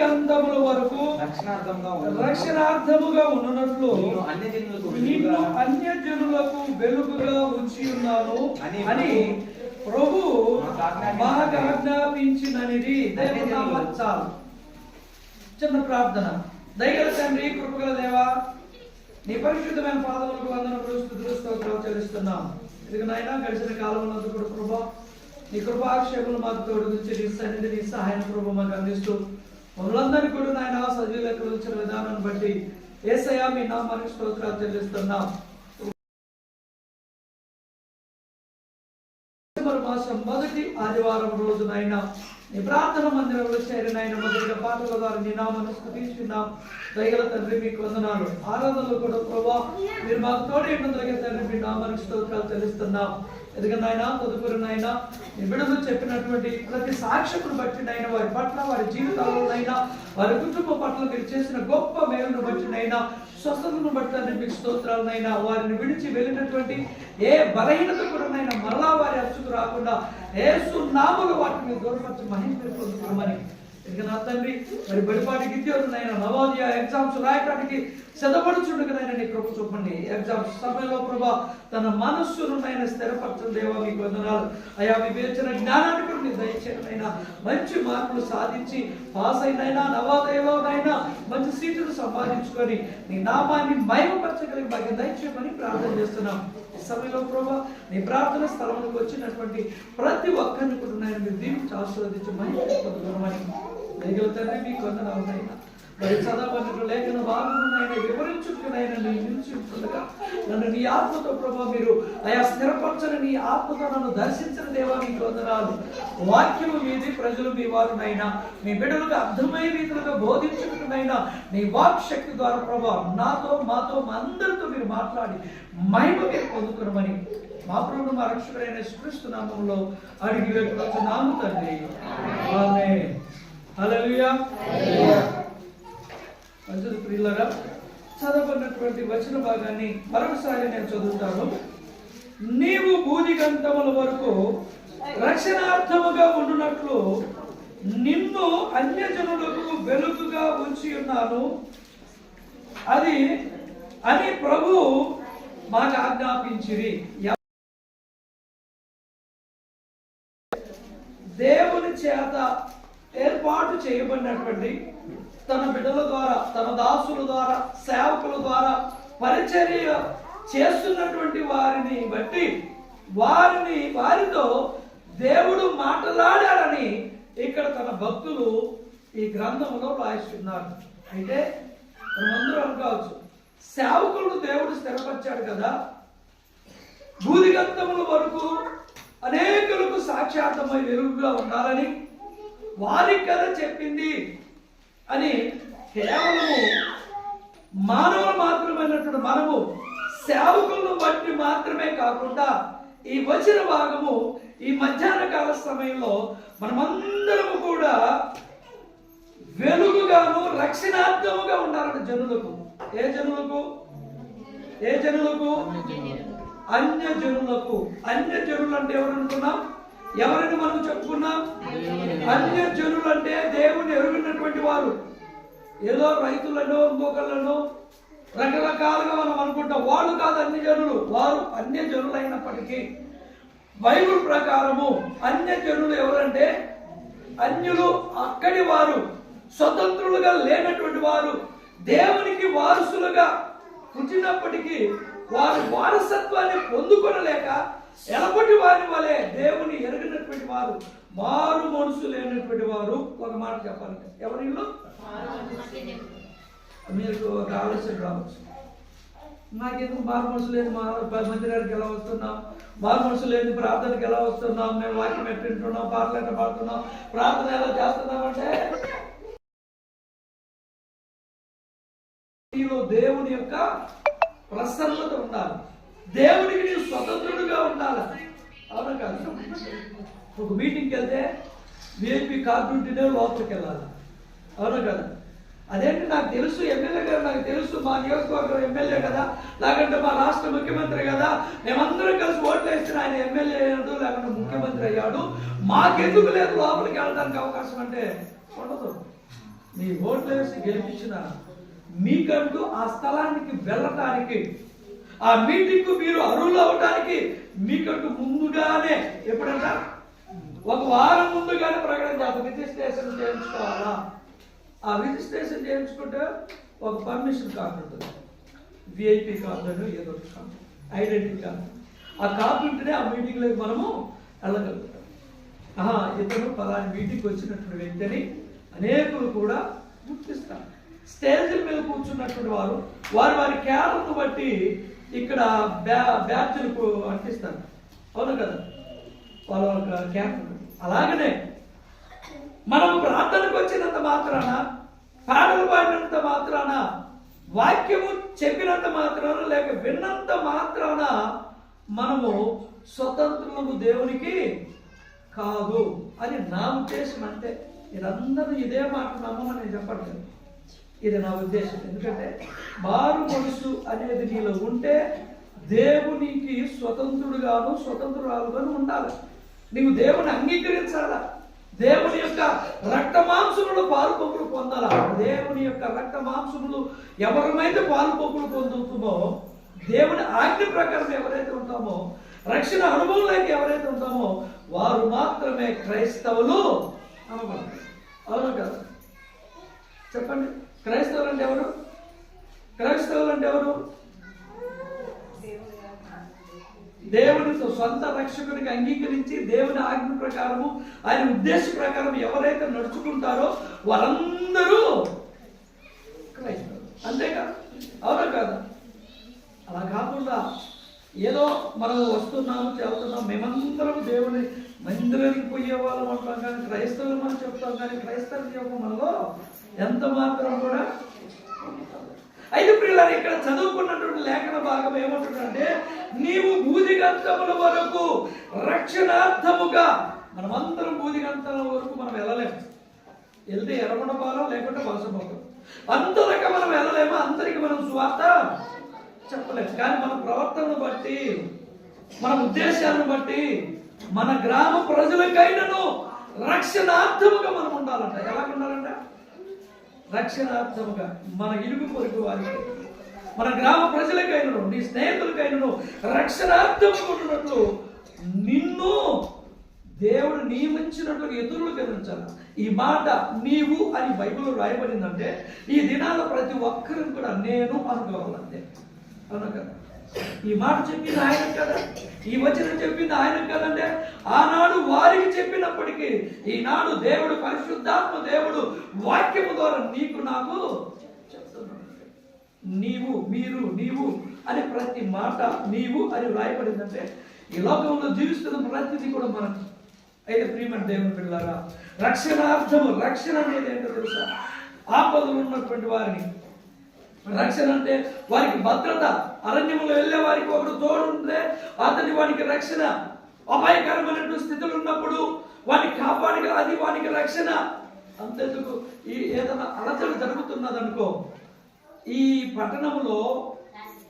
గంధముల వరకు. రక్షణార్థముగా ఉన్నట్లు నిన్ను అన్య జనులకు వెలుగుగా ఉంచి ఉన్నాను అని ప్రభు నామం చాలు చిన్న ప్రార్థన. దయగల తండ్రి కృపగల దేవా నీ పరిశుద్ధమైన పాదములకు వందనములు స్తోత్రాలు చెల్లిస్తున్నాం. ఇది నాయన గడిచిన కాలంలో కూడా ప్రభా నీ కృపాక్షేములు మాకు తోడు నుంచి నీ సన్నిధి నీ సహాయం ప్రభు మాకు అందిస్తూ మమ్మల్ందరినీ కూడా నాయన సజీవులకు ఉంచిన విధానాన్ని బట్టి ఏసయా మీ నామానికి స్తోత్రాలు చెల్లిస్తున్నాం. మాసం మొదటి ఆదివారం రోజునైనా నీ ప్రార్థన మందిరంలో చేరినైనా మొదటిగా పాటల ద్వారా నీ నామను స్థుతించున్నాం దయగల తండ్రి మీకు వందనాలు. ఆరాధనలు కూడా ప్రభా మీరు మాకు తోడే ఉన్నందుకే తండ్రి మీ నామానికి స్తోత్రాలు తెలుస్తున్నాం. ఎందుకంటే ఆయన తదుపరి నాయన నీ చెప్పినటువంటి ప్రతి సాక్షకులు బట్టి నైనా వారి పట్ల వారి జీవితాలైనా వారి కుటుంబం పట్ల మీరు చేసిన గొప్ప మేలును బట్టినైనా స్వస్థతను బట్టి తండ్రి మీకు స్తోత్రాలనైనా వారిని విడిచి వెళ్ళినటువంటి ఏ బలహీనత కూడా మరలా వారి అచ్చుకు రాకుండా ఏసు నామలు వాటిని దూరపరిచి మహిళ పొందుకోమని ఇక నా తండ్రి మరి బడిపాటి విద్యార్థులైన నవోదయ ఎగ్జామ్స్ రాయటానికి సిద్ధపడుచుండగానైనా నీ కృప చూపండి ఎగ్జామ్స్ సమయంలో ప్రభా తన మనస్సును నైనా స్థిరపరచడం దేవా మీకు వందనాలు. అయా మీ జ్ఞానాన్ని కూడా మీరు దయచేయనైనా మంచి మార్కులు సాధించి పాస్ అయినైనా నవోదయలోనైనా మంచి సీటును సంపాదించుకొని నీ నామాన్ని మయమపరచగలిగి బాగా దయచేయమని ప్రార్థన చేస్తున్నాం. ఈ సమయంలో ప్రభా నీ ప్రార్థన స్థలంలోకి వచ్చినటువంటి ప్రతి ఒక్కరిని కూడా నేను మీరు దీవించి ఆశీర్వదించి మహిమ పొందుకోమని. దయగలుగుతానే మీకు మరి చదవబడిన లేఖన భాగమునైనా వివరించుకునైనా నీ నిలిచి నన్ను నీ ఆత్మతో ప్రభా మీరు అయా స్థిరపరచని నీ ఆత్మతో నన్ను దర్శించిన దేవా నీకు వందనాలు వాక్యము మీది ప్రజలు మీ వారునైనా మీ బిడ్డలకు అర్థమయ్యే రీతిలో బోధించుకునైనా నీ వాక్ శక్తి ద్వారా ప్రభా నాతో మాతో మా అందరితో మీరు మాట్లాడి మహిమ మీరు పొందుకునమని మా ప్రభుడు మా రక్షకుడైన శ్రీకృష్ణ నామంలో అడిగి వేడుకొచ్చున్నాము తండ్రి. ఆమేన్. హల్లెలూయా. మంచిది ప్రియులరా చదవబడినటువంటి వచన భాగాన్ని మరొకసారి నేను చదువుతాను. నీవు భూదిగంతముల వరకు రక్షణార్థముగా ఉండునట్లు నిన్ను అన్యజనులకు వెలుగుగా ఉంచి ఉన్నాను. అది అని ప్రభు మాకు ఆజ్ఞాపించిరి. దేవుని చేత ఏర్పాటు చేయబడినటువంటి తన బిడ్డల ద్వారా తన దాసుల ద్వారా సేవకుల ద్వారా పరిచర్య చేస్తున్నటువంటి వారిని బట్టి వారిని వారితో దేవుడు మాట్లాడారని ఇక్కడ తన భక్తులు ఈ గ్రంథంలో రాయిస్తున్నారు. అయితే మనమందరం అనుకోవచ్చు సేవకులను దేవుడు స్థిరపరిచాడు కదా. భూదిగంతముల వరకు అనేకులకు సాక్షాత్తమై వెలుగుగా ఉండాలని వారికి కదా చెప్పింది అని కేవలము మానవులు మాత్రమైనటువంటి మనము సేవకులను బట్టి మాత్రమే కాకుండా ఈ వచ్చిన భాగము ఈ మధ్యాహ్న కాల సమయంలో మనమందరము కూడా వెలుగుగాను రక్షణార్థముగా ఉండాలని జనులకు. ఏ జనులకు? ఏ జనులకు? అన్య జనులకు అన్య జనులు అంటే ఎవరు అనుకున్నాం? ఎవరిని మనం చెప్పుకున్నాం అన్యజనులు అంటే దేవుని ఎరుగున్నటువంటి వారు. ఏదో రైతులను ఇంకొకళ్ళను రకరకాలుగా మనం అనుకుంటాం. వాళ్ళు కాదు అన్ని జనులు. వారు అన్య జనులు అయినప్పటికీ బైబుల్ ప్రకారము అన్య జనులు ఎవరంటే అన్యులు అక్కడి వారు స్వతంత్రులుగా లేనటువంటి వారు దేవునికి వారసులుగా పుట్టినప్పటికీ వారు వారసత్వాన్ని పొందుకొనలేక ఎలపటి వారి వలె దేవుని ఎరగినటువంటి వారు మారు మనసు లేనటువంటి వారు ఒక మాట చెప్పాలి. ఎవరి మీకు ఒక ఆలోచన రావచ్చు. నాకెందుకు మారు మనసు లేని మా మందిరానికి ఎలా వస్తున్నాం? మారు మనసు లేని ప్రార్థనకి ఎలా వస్తున్నాం? మేము వాక్యం ఎట్టింటున్నాం పాటలు ఎట్లా పాడుతున్నాం? ప్రార్థన ఎలా చేస్తున్నాం అంటే దేవుని యొక్క ప్రసన్నత ఉండాలి. దేవుడికి నీ స్వతంత్రుడుగా ఉండాలి. అవునా కాదు? ఒక మీటింగ్కి వెళ్తే విఐపి కార్డు ఉంటేనే లోపలికి వెళ్ళాలి. అవునా కదా? అదేంటి నాకు తెలుసు ఎమ్మెల్యే గారు నాకు తెలుసు మా నియోజకవర్గం ఎమ్మెల్యే కదా లేకంటే మా రాష్ట్ర ముఖ్యమంత్రి కదా మేమందరం కలిసి ఓట్లు వేసిన ఆయన ఎమ్మెల్యే అయ్యాడు లేకుంటే ముఖ్యమంత్రి అయ్యాడు. మాకెందుకు లేదు లోపలికి వెళ్ళడానికి అవకాశం అంటే ఉండదు. మీ ఓట్లు వేసి గెలిపించిన మీకంటూ ఆ స్థలానికి వెళ్ళటానికి ఆ మీటింగ్ మీరు అర్హులు అవడానికి మీకంటూ ముందుగానే ఎప్పుడంట ఒక వారం ముందుగానే ప్రకటన చేస్తారు రిజిస్ట్రేషన్ చేయించుకోవాలా? ఆ రిజిస్ట్రేషన్ చేయించుకుంటే ఒక పర్మిషన్ కార్డు ఉంటుంది. విఐపి కార్డు అని ఏదో ఒక కార్డు ఐడెంటిటీ కార్డు. ఆ కార్డు ఉంటేనే ఆ మీటింగ్లోకి మనము వెళ్ళగలుగుతాం. ఆహా ఇతను పలాని మీటింగ్కి వచ్చినటువంటి వ్యక్తిని అనేకులు కూడా గుర్తిస్తారు. స్టేజ్ల మీద కూర్చున్నటువంటి వారు వారి వారి క్యాడర్ను బట్టి ఇక్కడ బ్యా బ్యాచ్లకు అంటిస్తారు అవును కదా? వాళ్ళ ఒక అలాగనే మనం ప్రార్థనకు వచ్చినంత మాత్రాన పాటలు పాడినంత మాత్రాన వాక్యము చెప్పినంత మాత్రాన లేక విన్నంత మాత్రాన మనము స్వతంత్రులము దేవునికి కాదు. అని నా ఉద్దేశం అంతే. ఇదందరూ ఇదే మాట నమ్మమని నేను చెప్పట్లేదు. ఇది నా ఉద్దేశం. ఎందుకంటే మారు మనసు అనేది నీలో ఉంటే దేవునికి స్వతంత్రుడుగాను స్వతంత్రురాలుగాను ఉండాలి. నీవు దేవుని అంగీకరించాలా? దేవుని యొక్క రక్త మాంసములు పాలుపోకులు పొందాలా? దేవుని యొక్క రక్త మాంసములు ఎవరమైతే పాలుపోకులు పొందుతుందో దేవుని ఆజ్ఞ ప్రకారం ఎవరైతే ఉంటామో రక్షణ అనుభవంలోకి ఎవరైతే ఉంటామో వారు మాత్రమే క్రైస్తవులు అనబడతారు. అవును కదా? చెప్పండి. క్రైస్తవులు అంటే ఎవరు క్రైస్తవులు అంటే ఎవరు దేవునితో సొంత రక్షకునికి అంగీకరించి దేవుని ఆజ్ఞ ప్రకారము ఆయన ఉద్దేశ ప్రకారం ఎవరైతే నడుచుకుంటారో వారందరూ క్రైస్తవులు. అంతేకా? అవునా కాదా? అలా కాకుండా ఏదో మనం వస్తున్నాము చెబుతున్నాం మేమందరం దేవుని మందిరానికి పోయే వాళ్ళం అంటాం కానీ క్రైస్తవులు మనం చెప్తాం కానీ క్రైస్తవులు చెప్పం మనలో ఎంత మాత్రం కూడా అయితే పిల్లలు ఇక్కడ చదువుకున్నటువంటి లేఖన భాగం ఏమంటుందంటే నీవు బూదిగంతముల వరకు రక్షణార్థముగా మనమందరం బూదిగంతల వరకు మనం వెళ్ళలేము. వెళ్తే ఎర్రగొండపాలెం లేకుంటే వలసపోతాం అంతదాకా మనం వెళ్ళలేము? అందరికి మనం స్వార్థ చెప్పలేము. కానీ మన ప్రవర్తనను బట్టి మన ఉద్దేశాలను బట్టి మన గ్రామ ప్రజలకైనను రక్షణార్థముగా మనం ఉండాలంట. ఎలా ఉండాలంటే రక్షణార్థముగా మన ఇరుగు పొరుగు వారికి మన గ్రామ ప్రజలకైనను నీ స్నేహితులకైనను రక్షణార్థముగా ఉంటున్నట్లు నిన్ను దేవుడు నియమించినట్లు ఎదురులు గమనించాలి ఈ మాట నీవు అని బైబిల్ రాయబడిందంటే ఈ దినాల ప్రతి ఒక్కరికి కూడా నేను అనుకోవాలంటే. అవునా కదా? ఈ మాట చెప్పింది ఆయన కదా? ఈ వచనం చెప్పింది ఆయన కదంటే ఆనాడు వారికి చెప్పినప్పటికీ ఈనాడు దేవుడు పరిశుద్ధాత్మ దేవుడు వాక్యము ద్వారా నీకు నాకు చెప్తున్నాడు. నీవు మీరు నీవు అని ప్రతి మాట నీవు అని వ్రాయబడిందంటే ఈ లోకంలో జీవిస్తున్న ప్రతిదీ కూడా మనకు. అయితే ప్రియమైన దేవుని పిల్లారా రక్షణార్థము రక్షణ అనేది ఏంటో తెలుసా? ఆపదలు ఉన్నటువంటి వారిని రక్షణ అంటే వారికి భద్రత. అరణ్యంలో వెళ్ళే వారికి ఒకడు తోడు ఉంటే అతని వానికి రక్షణ. అపాయకరమైనటువంటి స్థితులు ఉన్నప్పుడు వాడిని కాపాడగల అది వానికి రక్షణ. అంతెందుకు? ఈ ఏదైనా అలచడి జరుగుతున్నదనుకో ఈ పట్టణంలో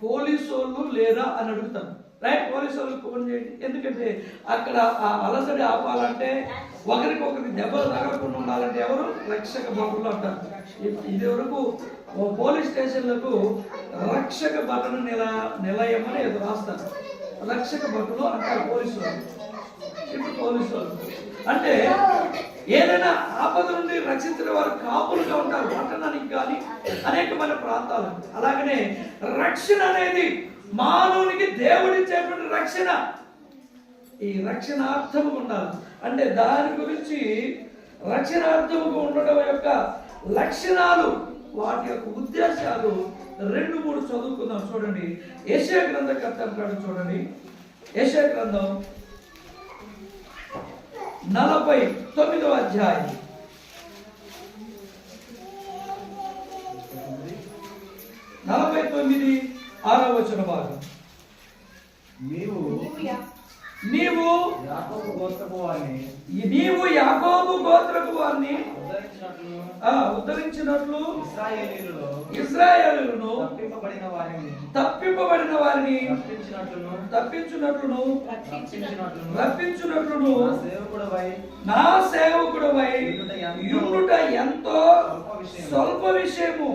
పోలీసు వాళ్ళు లేరా అని అడుగుతాను రైట్ పోలీసు వాళ్ళు ఫోన్ చేయండి. ఎందుకంటే అక్కడ ఆ అలసడి ఆపాలంటే ఒకరికొకరికి దెబ్బలు తగలకుండా ఉండాలంటే ఎవరు? రక్షక బాబులు అంటారు. ఇది వరకు ఓ పోలీస్ స్టేషన్లకు రక్షక భటన నిల నిలయమని ఏదో రాస్తారు. రక్షక భటులు అంటారు పోలీసు వాళ్ళు ఇప్పుడు పోలీసు వాళ్ళు అంటే ఏదైనా ఆపద నుండి రక్షించిన వారు కాపులుగా ఉంటారు పట్టణానికి కానీ అనేకమైన ప్రాంతాలు అలాగనే రక్షణ అనేది మానవునికి దేవుడిచ్చేటువంటి రక్షణ. ఈ రక్షణార్థము ఉండాలి. అంటే దాని గురించి రక్షణార్థముగా ఉండడం యొక్క లక్షణాలు వాటి యొక్క ఉద్దేశాలు రెండు మూడు చదువుకుందాం చూడండి. ఏషియా గ్రంథకర్త అంటాడు చూడండి. ఏషియా గ్రంథం నలభై తొమ్మిదవ అధ్యాయం. నలభై తొమ్మిది ఆరో వచన భాగం. నీవు నీవు యాకోబు గోత్రపు వారిని నీవు యాకోబు గోత్రపు వారిని ఉద్ధరించినట్లు ఇజ్రాయేలును తప్పింపబడిన వారిని తప్పింపబడిన వారిని రప్పించున్నట్లును నా సేవకుడవై నా సేవకుడవై యుండుట ఎంతో స్వల్ప విషయము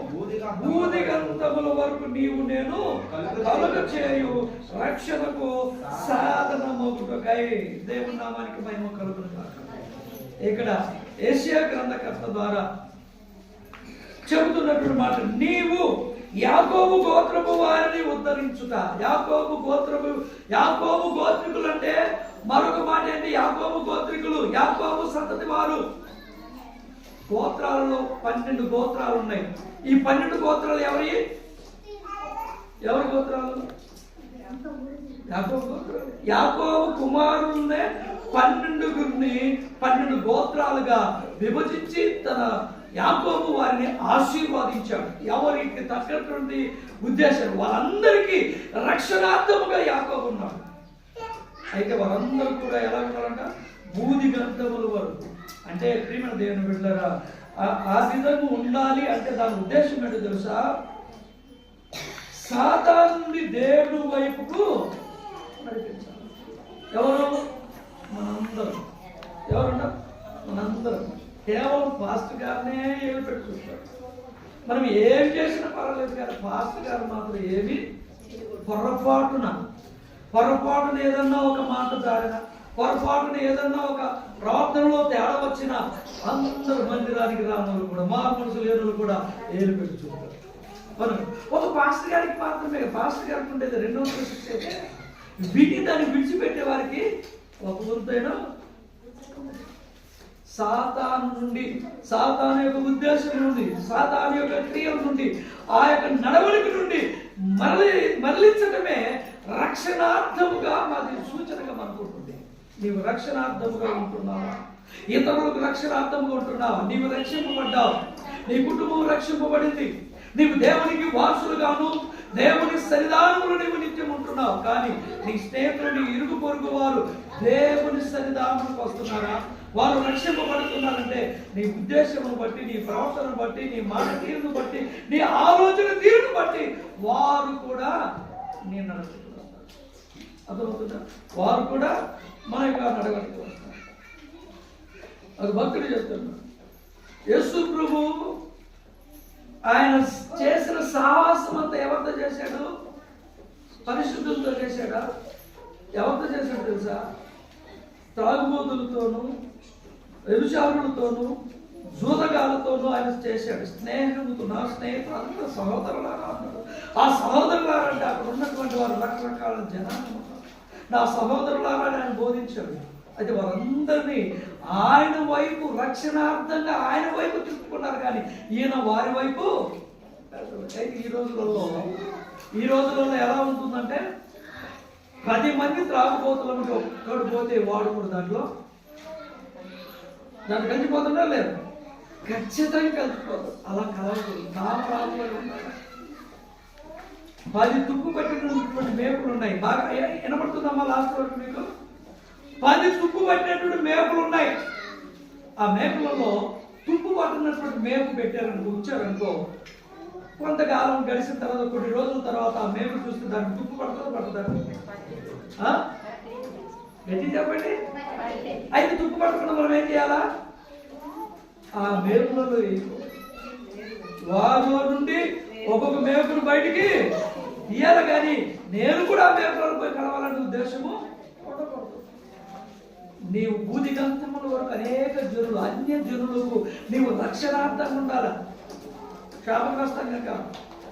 భూదిగంతముల వరకు నీవు నేను కలుగ చేయు రక్షణకు సాధనమగుటకై దేవుని నామానికి మహిమ కలుగును కాక ఇక్కడ ఏషియా గ్రంథకర్త ద్వారా చెబుతున్నటువంటి మాట నీవు యాకోబు గోత్రపు వారిని ఉద్ధరించుట. యాకోబు గోత్రపు యాకోబు గోత్రికులు అంటే మరొక మాట ఏంటి? యాకోబు గోత్రికులు యాకోబు సంతతి వారు. గోత్రాలలో పన్నెండు గోత్రాలు ఉన్నాయి. ఈ పన్నెండు గోత్రాలు ఎవరి? ఎవరి గోత్రాలు? యాకోబు గోత్రాలు. యాకోబు కుమారుల్నే పన్నెండుగురిని పన్నెండు గోత్రాలుగా విభజించి తన యాకోబు వారిని ఆశీర్వాదించాడు. ఎవరికి తగ్గటువంటి ఉద్దేశం? వాళ్ళందరికీ రక్షణార్థముగా యాకోబు ఉన్నాడు. అయితే వారందరూ కూడా ఎలా ఉన్నారంట? బూది గంధముల వరకు. అంటే ప్రియమైన దేవుని బిడ్డరా ఆ- విధంగా ఉండాలి అంటే దాని ఉద్దేశం ఏంటో తెలుసా? సాతాను నుండి దేవుడు వైపుకు నడిపించాలి. ఎవరు? మనందరం. ఎవరన్నా? మనందరం. కేవలం ఫాస్ట్ గారినే ఏమి పెట్టుకుంటారు మనం ఏం చేసినా పర్వాలేదు కానీ ఫాస్ట్ గారు మాత్రం ఏమి పొరపాటున పొరపాటున ఏదన్నా ఒక మాట జారిన పొరపాటున ఏదన్నా ఒక ప్రార్థనలో తేడా వచ్చిన అందరు మందిరానికి రానోళ్ళు కూడా మా మనసు లేనులు కూడా ఏలు పెట్టుకుంటారు? మనం ఒక పాస్టర్ గారికి మాత్రమే పాస్టర్ గారికి ఉండేది రెండో శిక్ష అయితే దాన్ని విడిచిపెట్టే వారికి ఒక వంతైనా సాతాను నుండి సాతాను యొక్క ఉద్దేశం నుండి సాతాను యొక్క క్రియల నుండి ఆ యొక్క నడవడిక నుండి మరలి మరలించడమే రక్షణార్థముగా మాది సూచనగా మనకు ఉంటుంది. నీవు రక్షణార్థముగా ఉంటున్నావా? ఇతరులకు రక్షణార్థముగా ఉంటున్నావా? నీవు రక్షింపబడ్డావు. నీ కుటుంబం రక్షింపబడింది. నీవు దేవునికి వారసులుగాను దేవుని సన్నిధానములు నీవు నిత్యం ఉంటున్నావు. కానీ నీ స్నేహితులు నీ ఇరుగు పొరుగు వారు దేవుని సన్నిధానములకు వస్తున్నారా? వారు రక్షింపబడుతున్నారంటే నీ ఉద్దేశమును బట్టి నీ ప్రవర్తనను బట్టి నీ మాట తీరును బట్టి నీ ఆలోచన తీరును బట్టి వారు కూడా నేను నడుచుకుని వస్తారు. అర్థమవుతుందా? వారు కూడా మన యొక్క నడవడికి వస్తారు. అది భక్తుడు చెప్తున్నాడు. యేసు ప్రభు ఆయన చేసిన సాహసం అంతా ఎవరితో చేశాడు? పరిశుద్ధులతో చేశాడా? ఎవరితో చేశాడు తెలుసా? త్రాగుబోతులతోనూ వ్యభిచారులతోనూ జూదగాలతోనూ ఆయన చేశాడు. స్నేహముతో నా స్నేహితులంతా సహోదరులారా అన్నాడు ఆ సహోదరులారంటే అక్కడ ఉన్నటువంటి వారు రకరకాల జనాలు. నా సహోదరులారా ఆయన బోధించాడు అయితే వారందరినీ ఆయన వైపు రక్షణార్థంగా ఆయన వైపు తిప్పుకున్నారు కానీ ఈయన వారి వైపు అయితే ఈ రోజులలో ఈ రోజులలో ఎలా ఉంటుందంటే పది మంది త్రాగుబోతులకు ఒక్కడు పోతే వాడు కూడా దాంట్లో దాన్ని కలిసిపోతుందా లేదు? ఖచ్చితంగా కలిసిపోతుంది అలా కలవకూడదు నా ప్రాబ్లం పది తుప్పు పట్టినటువంటి మేపులు ఉన్నాయి. బాగా వినపడుతుందమ్మా లాస్ట్ వరకు మీకు? పది తుప్పు పట్టినటువంటి మేపులు ఉన్నాయి. ఆ మేపులలో తుప్పు పట్టినటువంటి మేపు పెట్టారనుకో ఉంచారనుకో కొంతకాలం గడిచిన తర్వాత కొన్ని రోజుల తర్వాత ఆ మేపు చూస్తే దానికి తుప్పు పడుతుందో పడుతుందా గట్టి చెప్పండి? అయితే తుప్పు పడకుండా మనం ఏం చేయాలా? ఆ మేపులలో వారిలో నుండి ఒక్కొక్క మేకును బయటికి తీయాలి కానీ నేను కూడా ఆ మేకులను పోయి కలవాలనే ఉద్దేశము ఉండకూడదు. నీవు భూదిగంతముల వరకు అనేక జనులు అన్య జనులకు నీవు రక్షణార్థంగా ఉండాలి? శాపగ్రస్తంగా కాదు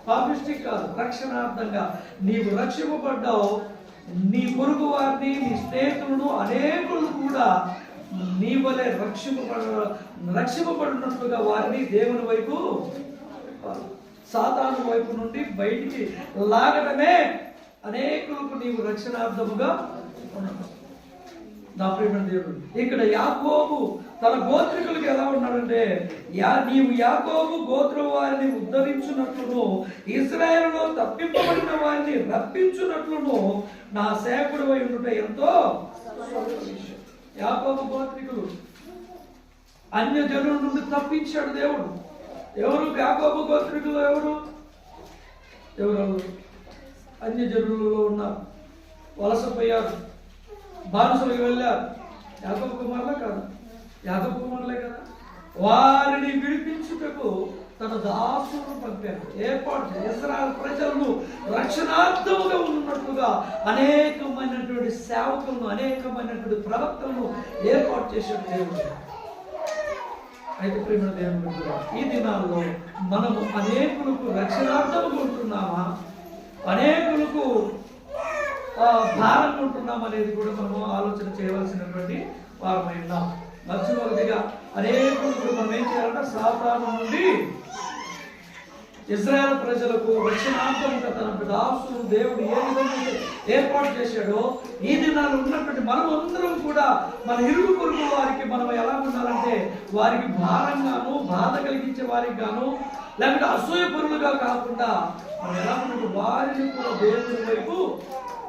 పాపిష్టి కాదు రక్షణార్థంగా. నీవు రక్షింపబడ్డావు నీ పొరుగు వారిని నీ స్నేహితులను అనేకులు కూడా నీ వలె రక్షింపబడ రక్షింపబడినట్లుగా వారిని దేవుని వైపు సాతాను వైపు నుండి బయటికి లాగడమే అనేకులకు నీవు రక్షణార్థముగా ఉన్నావు. నా దేవుడు ఇక్కడ యాకోబు తన గోత్రికులకు ఎలా ఉన్నాడంటే యా నీవు యాకోబు గోత్ర వారిని ఉద్ధరించున్నట్లును ఇస్రాయేలులో తప్పింపబడిన వారిని రప్పించున్నట్లును నా సేవకుడు ఉండుట ఎంతో యాకోబు గోత్రికులు అన్య జనుల నుండి తప్పించాడు దేవుడు. ఎవరు? యాకోబు గోత్రికులు ఎవరు? ఎవరు? అన్య జనులలో ఉన్నారు. వలసపోయారు బానిసలకు వెళ్ళారు. యాకోబు కుమార్లా కాదు. యాకోబు కుమారులే కదా? వారిని విడిపించుటకు తన దాసులను పంపాను. ఏర్పాటు ఇస్రాయల్ ప్రజలను రక్షణార్థముగా ఉన్నట్లుగా అనేకమైనటువంటి సేవకులను అనేకమైనటువంటి ప్రవక్తలను ఏర్పాటు చేశాడు దేవుడు. అయితే ప్రేమ దేవుడు ఈ దినాల్లో మనము అనేకులకు రక్షణార్థముగా ఉంటున్నామా? అనేకులకు భారం ఉంటున్నామనేది ఉంటున్నాం అనేది కూడా మనము ఆలోచన చేయవలసినటువంటి వారమై ఉన్నాం. మధ్యవర్తిగా అనేకులకు మనం ఏం చేయాలంటే సాతాను నుండి ఇజ్రాయెల్ ప్రజలకు రక్షణార్థంగా తన దాసులు దేవుడు ఏ విధంగా ఏర్పాటు చేశాడో ఈ దినాలు ఉన్నటువంటి మనం అందరం కూడా మన ఇరుగు పొరుగు వారికి మనం ఎలా ఉండాలంటే వారికి భారంగాను బాధ కలిగించే వారికి గాను లేకపోతే అసూయ పరులుగా కాకుండా మనం ఎలా ఉన్నట్టు వారిని కూడా దేవుని వైపు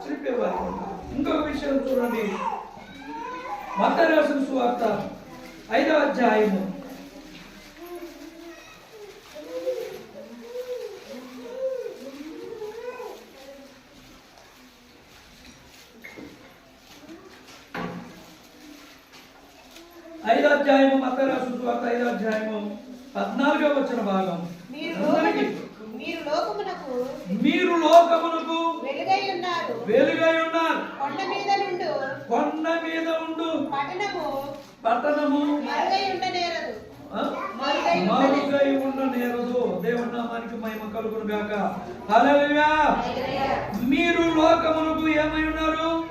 చెప్పేవారు ఇంకొక విషయం చూడండి. మత్తరాసిన సువార్త ఐదవ అధ్యాయము. ఐదో అధ్యాయము మత్తరాసిన సువార్త ఐదో అధ్యాయము పద్నాలుగో వచ్చిన భాగం. మీరు లోకమునకు వెలుగై ఉన్నారు వెలుగై ఉన్నారు కొండ మీద నుండు కొండ మీద ఉండు. పట్టణము. పట్టణము. మరుగై ఉండనేరదు? మరుగై ఉండనే- మరుగై ఉండ నేరదు దేవుని నామానికి మహిమ కలుగును గాక. హల్లెలూయా. మీరు లోకమునకు ఏమై ఉన్నారు?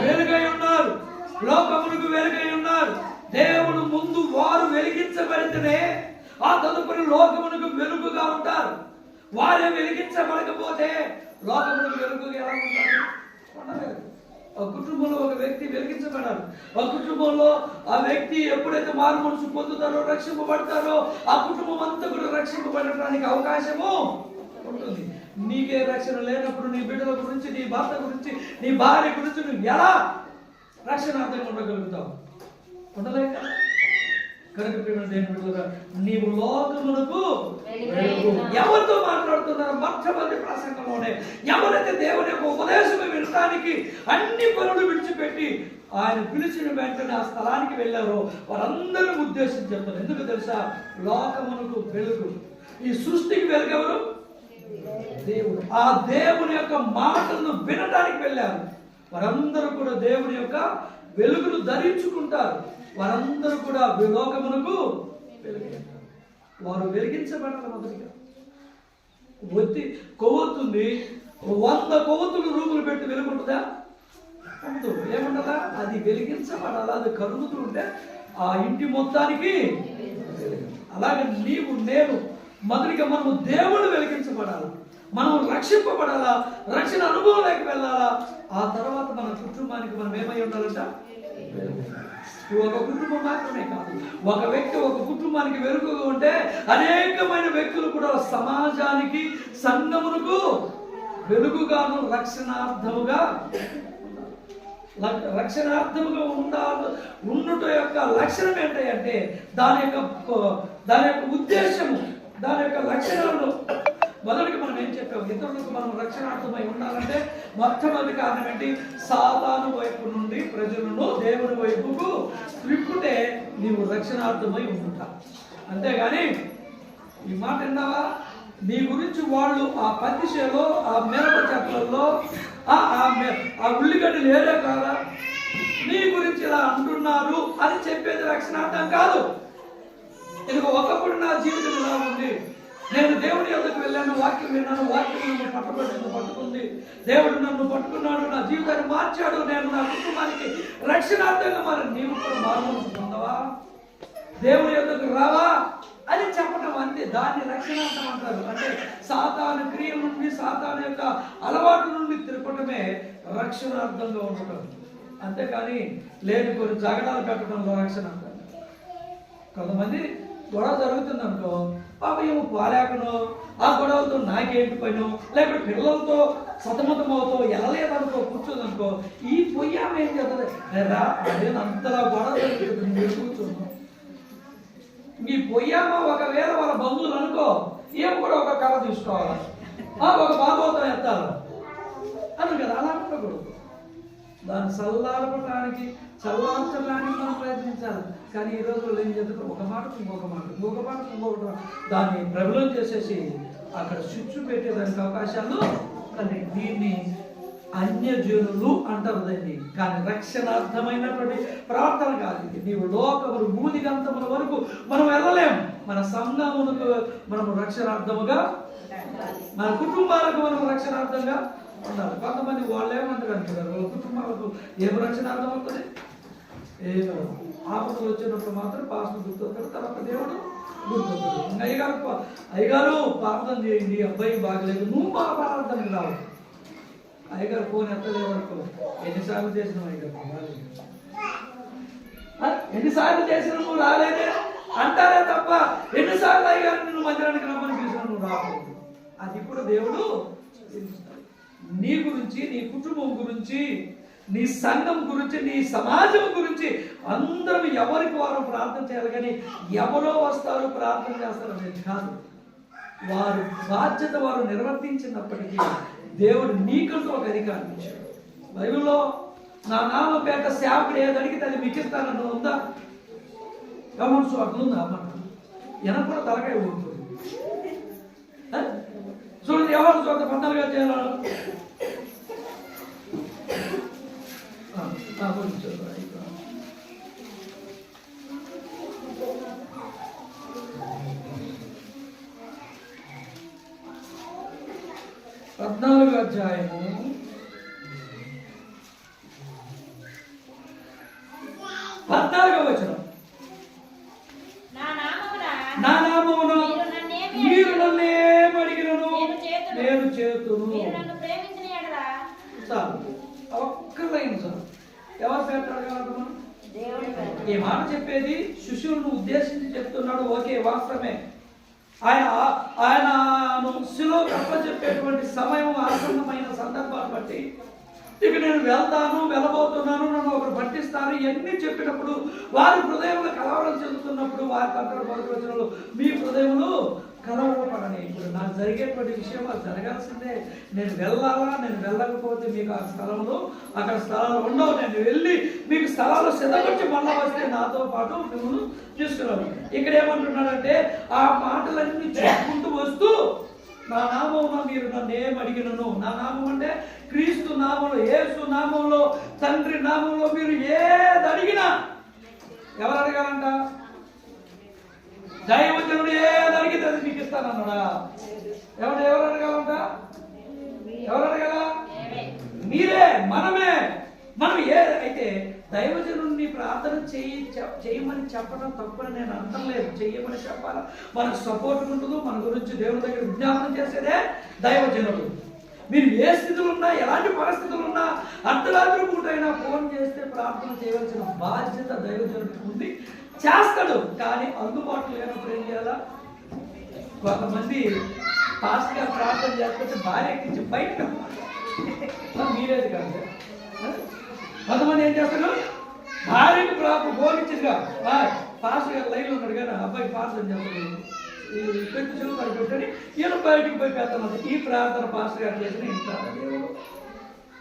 వెలుగై ఉన్నారు. లోకమునకు వెలుగై ఉన్నారు. దేవుడు ముందు వారు వెలిగించబడితేనే ఆ తదుపరి లోకమునకు వెలుగుగా ఉంటారు. వారే వెలిగించబడకపోతే లోకమునకు వెలుగుగా ఎలా ఉంటారు? ఉండలేరు. ఒక కుటుంబంలో ఒక వ్యక్తి వెలిగించబడాలి. ఒక కుటుంబంలో ఆ వ్యక్తి ఎప్పుడైతే మారు మనసు పొందుతారో రక్షింపబడతారో ఆ కుటుంబం అంతా కూడా రక్షింపబడటానికి అవకాశము ఉంటుంది. నీకే రక్షణ లేనప్పుడు నీ బిడ్డల గురించి నీ భర్త గురించి నీ భార్య గురించి నువ్వు ఎలా రక్షణార్థంగా ఉండగలుగుతావు? ఉండలేక కనుక ప్రేమ నీవు లోకమునకు. ఎవరితో మాట్లాడుతున్నారు మొట్టమొదటి ప్రసంగంలోనే. ఎవరైతే దేవుని యొక్క ఉపదేశం వినడానికి అన్ని పనులు విడిచిపెట్టి ఆయన పిలిచిన వెంటనే ఆ స్థలానికి వెళ్ళారో వారందరూ ఉద్దేశం చెప్తారు. ఎందుకు తెలుసా? లోకమునకు వెలుగు. ఈ సృష్టికి వెలుగు ఎవరు? దేవుడు. ఆ దేవుని యొక్క మాటలను వినడానికి వెళ్ళారు. వారందరూ కూడా దేవుని యొక్క వెలుగును ధరించుకుంటారు. వారందరూ కూడా విలోకమునకు వెలుగుతారు వారు వెలిగించబడాలి మొదటిగా. ఒత్తి కొవ్వొత్తుంది. వంద కొవ్వొత్తులు రూపులు పెట్టి వెలుగుంటుందా? ఉండదు. ఏముండదా? అది వెలిగించబడాలి. అది కరుగుతూ ఉంటే ఆ ఇంటి మొత్తానికి అలాగే నీవు నేను మొదటిగా మనము దేవుడు వెలిగించబడాలి. మనం రక్షింపబడాలా? రక్షణ అనుభవంలోకి వెళ్ళాలా? ఆ తర్వాత మన కుటుంబానికి మనం ఏమై ఉండాలంట? ఒక కుటుంబం మాత్రమే కాదు ఒక వ్యక్తి ఒక కుటుంబానికి వెలుగుగా ఉంటే అనేకమైన వ్యక్తులు కూడా సమాజానికి సంఘమునకు వెలుగుగాను రక్షణార్థముగా రక్షణార్థముగా ఉండా ఉండుట యొక్క లక్షణం ఏంటంటే దాని యొక్క దాని యొక్క ఉద్దేశము దాని యొక్క లక్షణాలు మొదటికి మనం ఏం చెప్పాము ఇతరులకు మనం రక్షణార్థమై ఉండాలంటే మొట్టమొదటి కారణం ఏంటి? సాతాను వైపు నుండి ప్రజలను దేవుని వైపుకు త్రిప్పుటే నీవు రక్షణార్థమై ఉంటున్నా అంతేగాని ఈ మాట విన్నావా? నీ గురించి వాళ్ళు ఆ పత్తిసేలో ఆ మిరప చెట్లలో ఆ ఆ ఆ ఉల్లిగడ్డలు ఏరే కాదా? నీ గురించి ఇలా అంటున్నారు అని చెప్పేది రక్షణార్థం కాదు. ఇదిగో ఒకప్పుడు నా జీవితం ఇలా ఉంది? నేను దేవుడి యొక్కకు వెళ్ళాను వాక్యం విన్నాను వాక్యం నన్ను పట్టుబడింది పట్టుకుంది. దేవుడు నన్ను పట్టుకున్నాడు నా జీవితాన్ని మార్చాడు నేను నా కుటుంబానికి రక్షణార్థంగా మరి నీవు కూడా మార్గం పొందవా? దేవుడి యొక్కకు రావా? అని చెప్పడం అంతే దాన్ని రక్షణార్థం అంటారు. అంటే సాతాను క్రియ నుండి సాతాను యొక్క అలవాటు నుండి తిరపటమే రక్షణార్థంగా ఉండటం. అంతేకాని లేని కొన్ని జగడాలు పెట్టడంలో రక్షణ అంటారు. కొంతమంది గొడవ జరుగుతుంది అనుకో పాప ఏమో పోలేకనో ఆ గొడవలతో నాకేంటి పను? లేకపోతే పిల్లలతో సతమతం అవుతో వెళ్ళలేదనుకో కూర్చోదనుకో ఈ పొయ్యి ఆమె ఏం చేస్తుంది? రా అంతలా గొడవ జరుగుతుంది మీరు కూర్చోను మీ ఒకవేళ వాళ్ళ బంధువులు అనుకో ఏం కూడా ఒక కర్ర తీసుకోవాలి. ఒక భాగవతం ఎత్తాలి. అను కదా అలా ఉండకూడదు. దాన్ని చల్లారపడానికి చల్లార్చడానికి మనం ప్రయత్నించాలి. కానీ ఈ రోజుల్లో ఏం చేస్తారు ఒక మాట ఇంకొక మాట ఇంకొక మాట ఇంకొకటి దాన్ని ప్రబలం చేసేసి అక్కడ స్విచ్ పెట్టేదానికి అవకాశాలు కానీ దీన్ని అన్యజనులు అంటారు దాన్ని కానీ రక్షణార్థమైనటువంటి ప్రార్థన కాదు ఇది. నీవు లోకములు భూదిగంతముల వరకు మనం వెళ్ళలేము మన సంఘములకు మనము రక్షణార్థముగా మన కుటుంబాలకు మనం రక్షణార్థంగా ఉండాలి. కొంతమంది వాళ్ళు ఏమంటారు అంటారు వాళ్ళ కుటుంబాలకు ఏం రక్షణార్థం అవుతుంది ఏదో ఆపదలు వచ్చినప్పుడు మాత్రం పాస్టర్ గుర్తొస్తాడు తర్వాత దేవుడు గుర్తొస్తాడు. అయ్యగారు అయ్యగారు ప్రార్థన చేయండి అబ్బాయి బాగలేదు నువ్వు మా ప్రార్థనకి రావు అయ్యగారు ఫోన్ ఎత్తలేదు అనుకో. ఎన్నిసార్లు చేసినావు అయ్యగారు? ఎన్నిసార్లు చేసిన నువ్వు రాలేదే? అంటారే తప్ప ఎన్నిసార్లు అయ్యారు నువ్వు మందిరానికి రమ్మని పిలిచిన నువ్వు రాకూడదు. అది కూడా దేవుడు నీ గురించి నీ కుటుంబం గురించి నీ సంఘం గురించి నీ సమాజం గురించి అందరం ఎవరికి వారు ప్రార్థన చేయాలి కానీ ఎవరో వస్తారు ప్రార్థన చేస్తారు అనేది కాదు. వారు బాధ్యత వారు నిర్వర్తించినప్పటికీ దేవుడు నీకంటూ ఒక అధికారం ఇచ్చాడు. బైబిల్లో నా నామపేట సేవకుడు ఏది అడిగితే అది మీకు ఉందా? గమనించు అట్లుందా ఉందా అన్నమాట వెనక కూడా తలకాయ ఊరుతుంది. చూడండి ఎవరు చూడ పంటలుగా చేయాలి ఆ, ఆ, కొంచెం ఇక్కడ. పద్నాలుగు అధ్యాయము పద్నాలుగో వచనం నా నామమున నా నామమును మీరు నన్నేమి మీరు నన్ను ఏమడిగినను నేను చేతును. నేను చేతును మీరు నన్ను ప్రేమించిన ఎడల చాలు ఒక్క లైన్ చాలు ఎవరు దేవుడి ఈ మాట చెప్పేది శిష్యులను ఉద్దేశించి చెప్తున్నాడు. ఓకే వాస్తవమే. ఆయన ఆయనను శిలో కప్ప చెప్పేటువంటి సమయం ఆసన్నమైన సందర్భాన్ని బట్టి ఇక నేను వెళ్తాను వెళ్ళబోతున్నాను నన్ను ఒకరు పట్టిస్తాను ఇవన్నీ చెప్పినప్పుడు వారి హృదయంలో కలవరం చెందుతున్నప్పుడు వారి కంటే మొదటి మీ హృదయంలో కలవరపడని ఇప్పుడు నాకు జరిగేటువంటి విషయం అది జరగాల్సిందే. నేను వెళ్ళాలా? నేను వెళ్ళకపోతే మీకు ఆ స్థలంలో అక్కడ స్థలాలు ఉండవు. నేను వెళ్ళి మీకు స్థలాలు సిద్ధపరిచి మళ్ళా వస్తే నాతో పాటు మిమ్మల్ని తీసుకురావు ఇక్కడ ఏమంటున్నాడంటే ఆ మాటలన్నీ చెప్పుకుంటూ వస్తూ నా నామంలో మీరు నన్ను ఏం అడిగినను? నా నామం అంటే క్రీస్తు నామంలో యేసు నామంలో తండ్రి నామంలో మీరు ఏది అడిగినా ఎవరు అడగాలంట? దైవజనుడు ఏది అడిగితే అది మీకు ఇస్తానన్నాడా ఎవరు ఎవరు అడగాలంట? ఎవరు అడగాల? మీరే మనమే. మనం ఏ అయితే దైవజనుడిని ప్రార్థన చేయి చేయమని చెప్పడం తప్పని నేను అర్థం లేదు చెయ్యమని చెప్పాలి? మనకు సపోర్ట్ ఉండదు మన గురించి దేవుని దగ్గర విజ్ఞాపనం చేసేదే దైవజనుడు. మీరు ఏ స్థితిలో ఉన్నా ఎలాంటి పరిస్థితులు ఉన్నా అర్ధరాత్రి పూటైనా ఫోన్ చేస్తే ప్రార్థన చేయవలసిన బాధ్యత దైవజనుడికి ఉంది. చేస్తాడు. కానీ అందుబాటులో లేనప్పుడు ఏం చేయాలా? కొంతమంది పాస్గా ప్రార్థన చేస్తుంటే భార్య ఎక్కించి బయట మీరేది కాదు? కొంతమంది ఏం చేస్తారు? భార్యకు ప్రాపు బోధించిందిగా పాస్ గారు లైన్ ఉన్నాడు కానీ అబ్బాయి పాస్ అని చెప్పలేదు ఈ చెవులు పడి ఈయన బయటికి పోయి పెడుతున్నది ఈ ప్రార్థన పాస్టర్ గారు చేసిన ఈ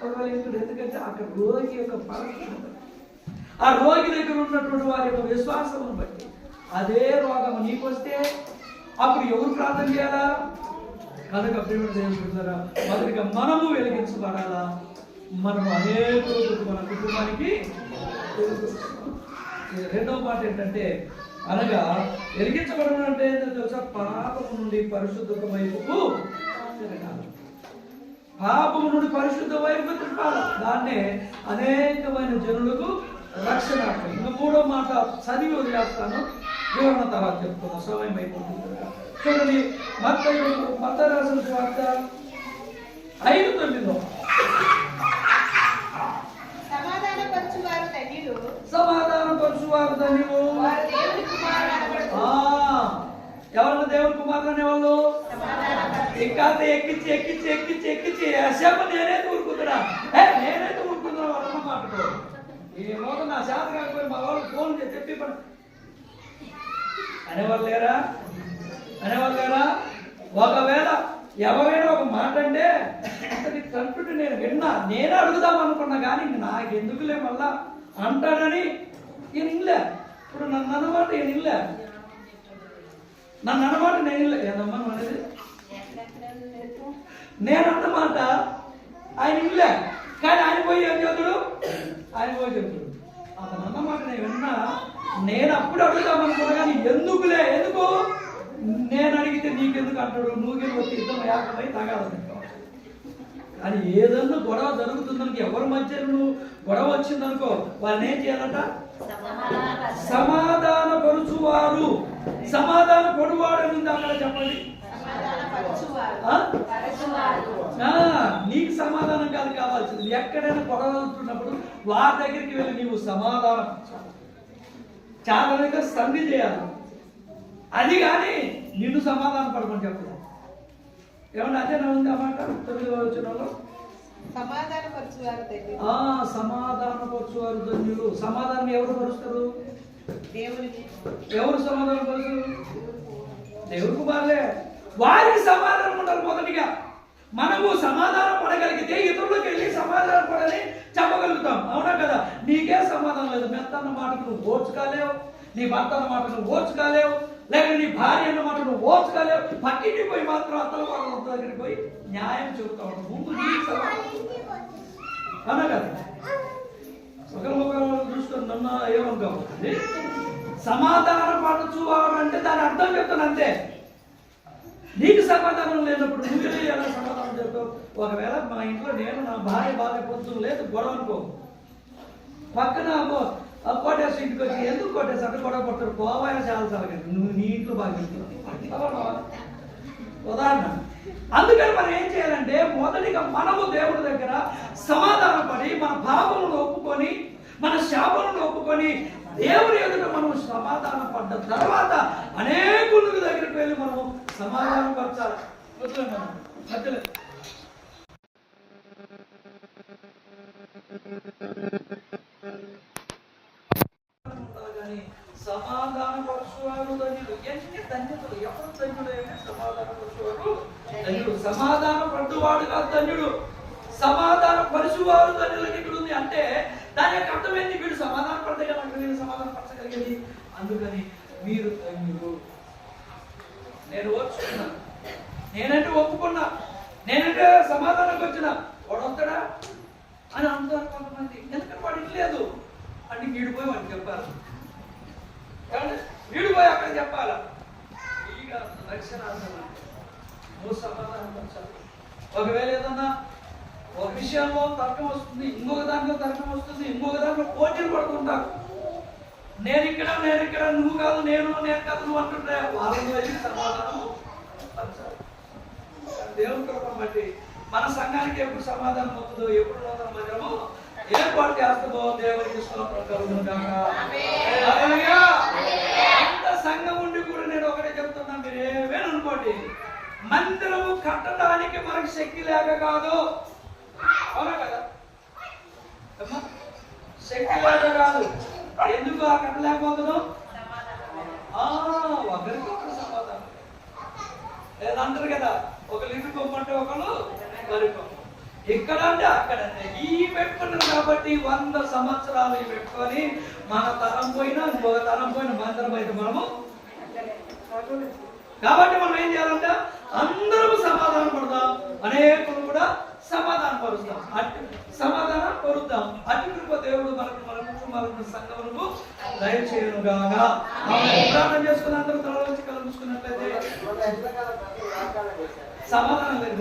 ఒకవేళ ఎందుకంటే అక్కడ రోజు యొక్క పరిస్థితి ఆ రోగి దగ్గర ఉన్నటువంటి వారి యొక్క విశ్వాసమును బట్టి అదే రోగం నీకు వస్తే అప్పుడు ఎవరు ప్రార్థన చేయాలా? కనుక ప్రేమ దేవుడుతారా మొదటిగా మనము వెలిగించబడాలా? మనము అనేక మన కుటుంబానికి రెండవ పాట ఏంటంటే అనగా వెలిగించబడడం అంటే తెలుసా? పాపము నుండి పరిశుద్ధత వైపుకు తిరగాలి. పాపము నుండి పరిశుద్ధ వైపు తిప్పాలి దాన్నే అనేకమైన జనులకు రక్షణ ఇంకా మూడో మాట చదివి వదిలేస్తాను వివరణ తర్వాత చెప్తున్నా సమయం అయిపోతుంది కనుక. చూడండి మత మత రాసిన స్వార్థ ఐదు తొమ్మిదిలో సమాధాన పరచు వారు ధన్యులు సమాధాన పరుచు వారు ధన్యులు వారు దేవుని కుమారుడు అనబడుదురు. ఆ, ఎవరన్నా దేవుని కుమారులు అనేవాళ్ళు సమాధాన పరచు ఇంకా ఎక్కించి ఎక్కించి ఎక్కించి ఎక్కించి అశమ నేనే ఊరుకుంటున్నా ఏ నేనైతే ఊరుకుంటున్నా వాళ్ళ మాటకు ఏమో నా శాత కాకపోయి మా వాళ్ళు ఫోన్ చేసి చెప్పి అనేవాళ్ళు లేరా అనేవాళ్ళు లేరా ఒకవేళ ఎవరైనా ఒక మాట అంటే అతని కంటుంటే నేను విన్నా నేనే అడుగుదాం అనుకున్నా కానీ ఇంక నాకు ఎందుకులే మళ్ళా? అంటాడని ఈయన ఇల్లే ఇప్పుడు నన్ను అన్నమాట ఈయన ఇల్లే నన్ను అన్నమాట నేను ఇల్లే ఏదమ్మా అనేది? నేను అన్నమాట ఆయన ఇల్లే కానీ ఆయన పోయి ఏం చెబుతాడు ఆయన పోయి చెబుతాడు అతను అన్నమాట నేను విన్నా నేను అప్పుడు అడుగుదాం అనుకున్నా కానీ ఎందుకులే? ఎందుకు? నేను అడిగితే నీకెందుకు అంటాడు? నువ్వు వచ్చి ఇద్దరం ఏకమై తగాలి అది ఏదన్నా గొడవ జరుగుతుందనుకో ఎవరి మధ్య నువ్వు గొడవ వచ్చిందనుకో వాళ్ళని ఏం చేయాలంట? సమాధాన పరుచువారు సమాధాన పొడువాడు అక్కడ చెప్పండి సమాధానపరచువారు. ఆ? పరచువారు. ఆ, నీకు సమాధానం కాదు కావాల్సింది. ఎక్కడైనా గొడవ అవుతున్నప్పుడు వారి దగ్గరికి వెళ్ళి నీవు సమాధానం. చాలా దగ్గర సంధి చేయాలి. అది కానీ నిన్ను సమాధానం పడమని చెప్పలేదు ఏమన్నా అదేనా ఉంది ఆ మాట? తొమ్మిదవ వచనంలో సమాధానపరచువారు ధన్యులు. ఆ సమాధాన పరచువారు ధన్యులు. సమాధానం ఎవరు పరుస్తారు? ఎవరు సమాధానం పరుస్తారు? దేవుడు కుమారులే. వారికి సమాధానం ఉండాలి మొదటిగా మనము సమాధానం పడగలిగితే ఇతరులకు వెళ్ళి సమాధానం పడని చెప్పగలుగుతాం. అవునా కదా? నీకే సమాధానం లేదు. మెత్త అన్న మాటకు నువ్వు ఓర్చుకోలేవు. నీ భర్త అన్న మాట నువ్వు ఓర్చుకోలేవు. లేక నీ భార్య అన్న మాట నువ్వు ఓర్చుకోలేవు. పక్కింటికి పోయి మాత్రం అత్తల వాళ్ళ దగ్గరికి పోయి న్యాయం చెబుతా ముందు నీకు అవునా కదా? ఒకరు ఒకరు చూసుకొని నన్ను ఏమనుకోవాలి సమాధానం పడచ్చు అంటే దాని అర్థం చెప్తాను అంతే. నీకు సమాధానం లేనప్పుడు నువ్వు ఎలా సమాధానం చెప్తావు? ఒకవేళ మా ఇంట్లో నేను నా భార్య భార్య పొద్దున లేదు గొడవ అనుకో. పక్కన అమ్మో, కోటేశ్వర ఇంటికి వచ్చి ఎందుకు కోటేశ్వర? అక్కడ గొడవ పడతాడు పోవాయన చాలా చాలా నువ్వు నీ ఇంట్లో బాగా ఉదాహరణ. అందుకని మనం ఏం చేయాలంటే మొదటిగా మనము దేవుడి దగ్గర సమాధాన పడి మన పాపమును ఒప్పుకొని మన శాపములను ఒప్పుకొని దేవుని ఎదుట మనం సమాధాన పడ్డ తర్వాత అనేకుల దగ్గరికి వెళ్ళి మనం సమాధానం పరచాలి. మనం మధ్యలో సమాధాన పరచువారు ధన్యుడు. ఎన్ని ధన్యతలు ఎవరు సమాధాన పరచువారు ధన్యుడు. సమాధాన పడ్డవాడు కాదు ధన్యుడు. సమాధాన పరచువారు ధన్యులకి ఇక్కడ ఉంది. అంటే దాని యొక్క అర్థం ఏంటి? వీడు సమాధాన పడితే నాకు నేను సమాధాన పరచగలిగేది. అందుకని మీరు ధన్యుడు నేను ఓర్చుకున్నా. నేనంటే ఒప్పుకున్నా. నేనంటే సమాధానంకి వచ్చిన. వాడు వస్తాడా? అని అందరూ కొంతమంది. ఎందుకంటే వాడు ఇట్లేదు? అని వీడిపోయి వాడికి చెప్పాలి. వీడిపోయి అక్కడ చెప్పాలా? ఇక రక్షణ నువ్వు సమాధానం ఒకవేళ ఏదన్నా ఒక విషయంలో తర్కం వస్తుంది ఇంకొక దాంట్లో తర్కం వస్తుంది ఇంకొక దాంట్లో పోటీలు పడుతుంటారు. నేను ఇక్కడ నేను ఇక్కడ నువ్వు కాదు నేను నేను కాదు నువ్వు అంటుంటే వాళ్ళని వెళ్ళి సమాధానం దేవుని బట్టి మన సంఘానికి ఎప్పుడు సమాధానం అవుతుందో ఎప్పుడు నూతన మందిరమో ఏర్పాటు చేస్తుందో దేవునికి స్తోత్రం అంత సంఘం ఉండి కూడా నేను ఒకటే చెప్తున్నా మీరు ఏమేమి అనుకోండి. మందిరము కట్టడానికి మనకు శక్తి లేక కాదు. అవునా కదా? శక్తి లేక కాదు ఎందుకు అక్కడ లేకపోతున్నాం ఆ, ఒకరికి ఒకరు సమాధానం. లేదా అంటారు కదా ఒకరు ఇటు కొమ్మంటే ఒకరు వరి ఇక్కడ అంటే అక్కడ ఈ పెట్టుకున్నారు కాబట్టి వంద సంవత్సరాలు పెట్టుకొని మన తరం పోయినా ఇంకొక తరం పోయిన మందరం అయితే మనము కాబట్టి మనం ఏం చేయాలంటే అందరం సమాధానం పడతాం అనేకులు కూడా సమాధానం పరుస్తాం అటు సమాధానం పరుద్దాం. అటు కృప దేవుడు మనకు మన కుటుంబాలకు సంఘములకు దయచేయను గాక ప్రార్థన చేసుకున్న అందరూ తల నుంచి కలుసుకున్నట్లయితే సమాధానం లేదు.